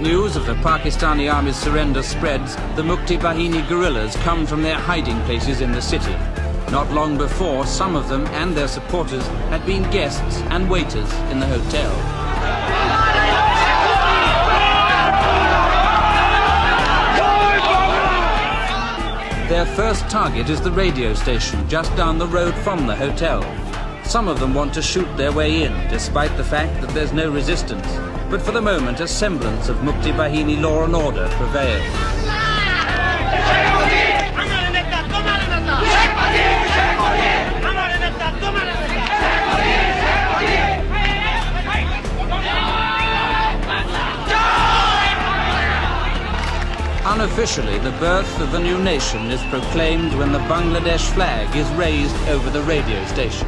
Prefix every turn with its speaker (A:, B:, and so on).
A: news of the Pakistani army's surrender spreads, the Mukti Bahini guerrillas come from their hiding places in the city. Not long before, some of them and their supporters had been guests and waiters in the hotel. Their first target is the radio station just down the road from the hotel. Some of them want to shoot their way in, despite the fact that there's no resistance. But for the moment, a semblance of Mukti Bahini law and order prevails. Unofficially, the birth of the new nation is proclaimed when the Bangladesh flag is raised over the radio station.